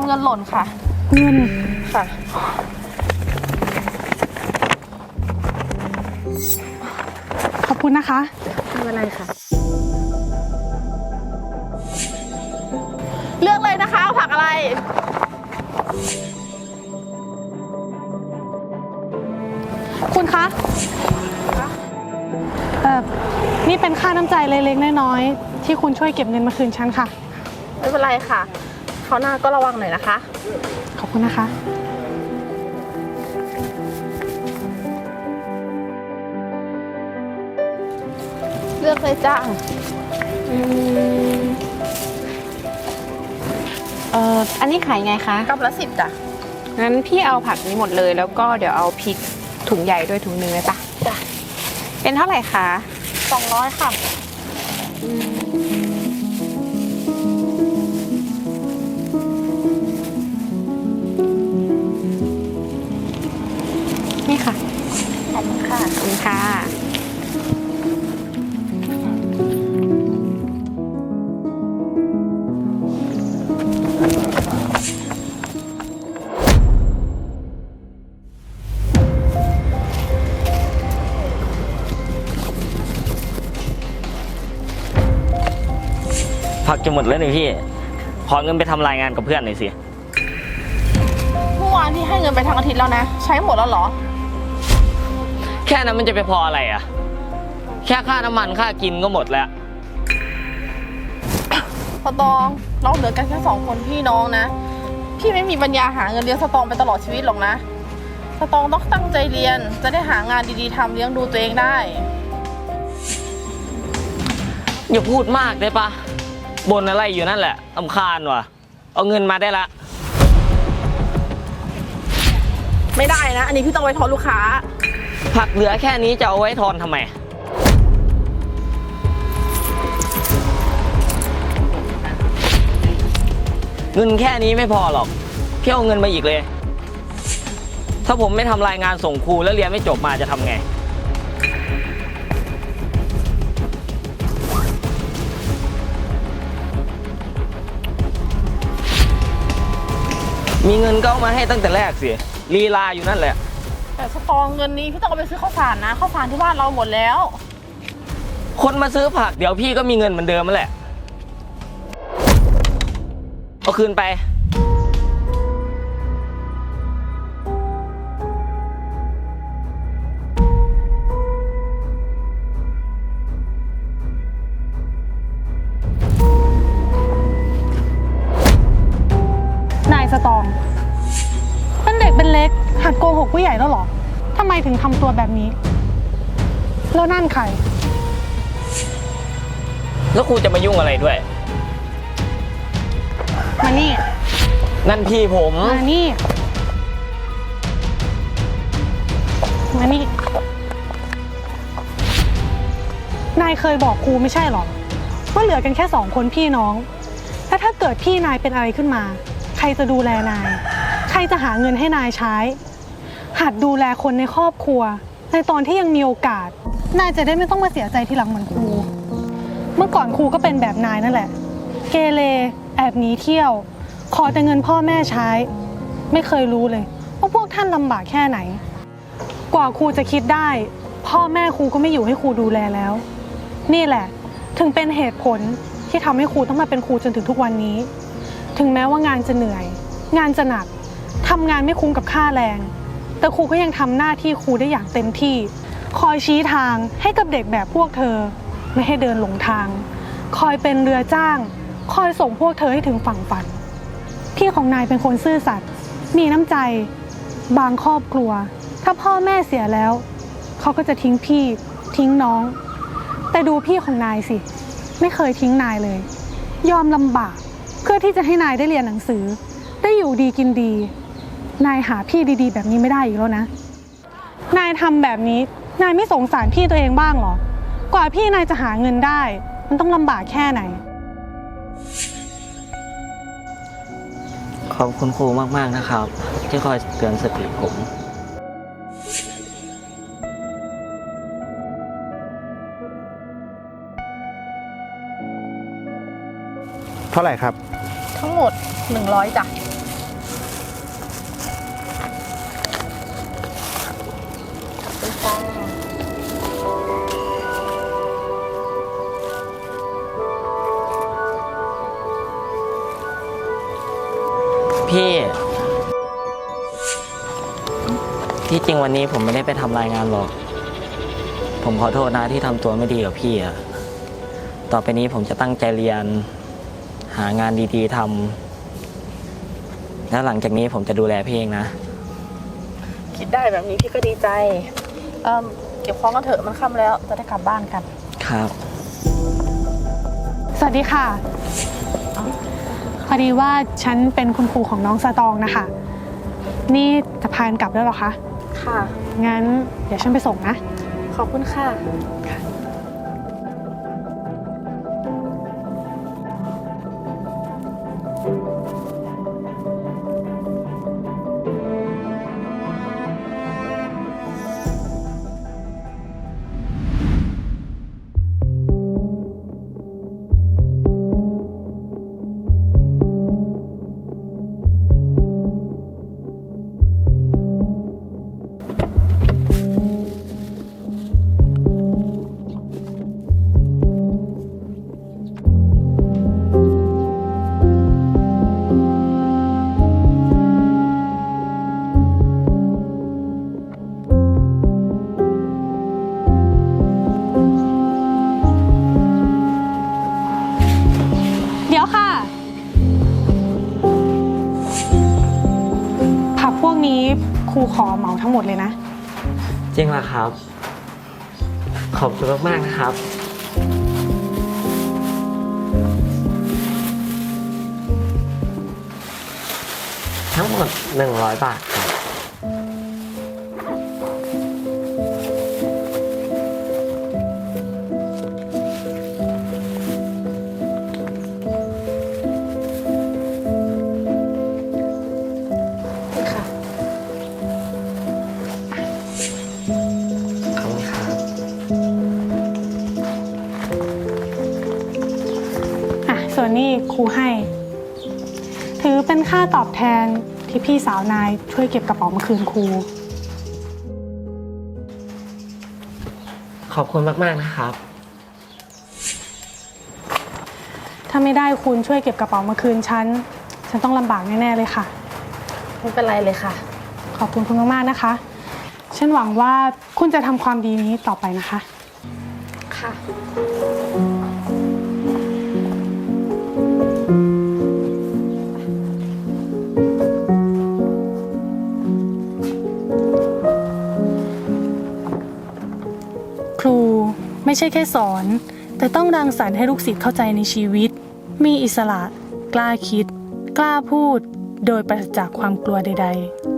ำเงินหล่นค่ะ เงินค่ะ ขอบคุณนะคะ ไม่เป็นไรค่ะ เลือกเลยนะคะเอาผักอะไร คุณคะเอ่อนี่เป็นค่าน้ำใจเล็กๆน้อยๆที่คุณช่วยเก็บเงินมาคืนฉันค่ะ ไม่เป็นไรค่ะ เขาวหน้าก็ระวังหน่อยนะคะ ขอบคุณนะคะ เลือกเลยจ้าเอ่ออันนี้ขายไงคะกับละสิบจ้ะงั้นพี่เอาผักนี้หมดเลยแล้วก็เดี๋ยวเอาพริกถุงใหญ่ด้วยถุงหนึงเลยปะจ้ะเป็นเท่าไหร่คะ สองร้อยค่ะนี่ คุณค่ะขอบคุณค่ะพักจะหมดแล้วนี่พี่ ขอเงินไปทำรายงานกับเพื่อนหน่อยสิ เมื่อวานพี่ให้เงินไปทั้งอาทิตย์แล้วนะ ใช้หมดแล้วเหรอ แค่นั้นมันจะไปพออะไรอะ แค่ค่าน้ำมันค่ากินก็หมดแล้ว สตองเราเหลือกันแค่สองคนพี่น้องนะ พี่ไม่มีปัญญาหาเงินเลี้ยงสตองไปตลอดชีวิตหรอกนะ สตองต้องตั้งใจเรียนจะได้หางานดีๆทำเลี้ยงดูตัวเองได้ อย่าพูดมากได้ปะบนอะไรอยู่นั่นแหละลำคาญว่ะ เอาเงินมาได้ละ ไม่ได้นะ อันนี้พี่ต้องไว้ทอนลูกค้า ผักเหลือแค่นี้จะเอาไว้ทอนทำไม เงินแค่นี้ไม่พอหรอกเพี่เอาเงินมาอีกเลย ถ้าผมไม่ทำรายงานส่งครูแล้วเรียนไม่จบมาจะทำไง มีเงินก็เอามาให้ตั้งแต่แรกสิลีลาอยู่นั่นแหละ แต่สตองเงินนี้พี่ต้องเอาไปซื้อข้าวสารนะข้าวสารที่บ้านเราหมดแล้ว คนมาซื้อผักเดี๋ยวพี่ก็มีเงินเหมือนเดิมนั่นแหละ เอาคืนไป หัดโกหกผู้ใหญ่แล้วเหรอทำไมถึงทำตัวแบบนี้ แล้วนั่นใคร แล้วครูจะมายุ่งอะไรด้วย มานี่ นั่นพี่ผม มานี่ มานี่ นายเคยบอกครูไม่ใช่หรอ ว่าเหลือกันแค่สองคนพี่น้อง แล้วถ้าเกิดพี่นายเป็นอะไรขึ้นมา ใครจะดูแลนาย ใครจะหาเงินให้นายใช้ หัดดูแลคนในครอบครัว ในตอนที่ยังมีโอกาส นายจะได้ไม่ต้องมาเสียใจทีหลังเหมือนครู เมื่อก่อนครูก็เป็นแบบนายนั่นแหละ เกเรแอบหนีเที่ยว ขอแต่เงินพ่อแม่ใช้ ไม่เคยรู้เลยว่าพวกท่านลำบากแค่ไหน กว่าครูจะคิดได้ พ่อแม่ครูก็ไม่อยู่ให้ครูดูแลแล้ว นี่แหละ ถึงเป็นเหตุผลที่ทำให้ครูต้องมาเป็นครูจนถึงทุกวันนี้ ถึงแม้ว่างานจะเหนื่อย งานจะหนักทำงานไม่คุ้มกับค่าแรง แต่ครูก็ยังทำหน้าที่ครูได้อย่างเต็มที่ คอยชี้ทางให้กับเด็กแบบพวกเธอ ไม่ให้เดินหลงทาง คอยเป็นเรือจ้าง คอยส่งพวกเธอให้ถึงฝั่งฝัน พี่ของนายเป็นคนซื่อสัตย์มีน้ำใจ บางครอบครัว ถ้าพ่อแม่เสียแล้ว เขาก็จะทิ้งพี่ ทิ้งน้อง แต่ดูพี่ของนายสิ ไม่เคยทิ้งนายเลย ยอมลำบากเพื่อที่จะให้นายได้เรียนหนังสือ ได้อยู่ดีกินดี นายหาพี่ดีๆ แบบนี้ไม่ได้อีกแล้วนะ นายทำแบบนี้ นายไม่สงสารพี่ตัวเองบ้างเหรอ กว่าพี่นายจะหาเงินได้ มันต้องลำบากแค่ไหน ขอบคุณครูมาก ๆ นะครับ ที่คอยเตือนสติผม เท่าไหร่ครับ ทั้งหมด 100จ้ะ พี่ ที่จริงวันนี้ผมไม่ได้ไปทำรายงานหรอก ผมขอโทษนะที่ทำตัวไม่ดีกับพี่อะต่อไปนี้ผมจะตั้งใจเรียน หางานดีๆทำแล้วหลังจากนี้ผมจะดูแลพี่เองนะ คิดได้แบบนี้พี่ก็ดีใจ เอ่มเก็บของกันเถอะมันค่ำแล้วจะได้กลับบ้านกัน ครับ สวัสดีค่ะ พอดีว่าฉันเป็นคุณครูของน้องสตองนะคะ นี่จะพานกลับแล้วเหรอคะ ค่ะ งั้นเดี๋ยวฉันไปส่งนะ ขอบคุณค่ะ นี้ครูขอเหมาทั้งหมดเลยนะ จริงเหรอครับ ขอบคุณมากๆนะครับ ทั้งหมด 100 บาทครับ วนนี้ครูให้ ถือเป็นค่าตอบแทนที่พี่สาวนายช่วยเก็บกระเป๋ามาคืนครู ขอบคุณมาก ๆ นะครับ ถ้าไม่ได้คุณช่วยเก็บกระเป๋ามาคืนฉัน ฉันต้องลำบากแน่ ๆ เลยค่ะ ไม่เป็นไรเลยค่ะ ขอบคุณคุณมาก ๆ นะคะ ฉันหวังว่าคุณจะทำความดีนี้ต่อไปนะคะ ค่ะ ใช่แค่สอน แต่ต้องรังสรรค์ให้ลูกศิษย์เข้าใจในชีวิต มีอิสระ กล้าคิด กล้าพูด โดยปราศจากความกลัวใด ๆ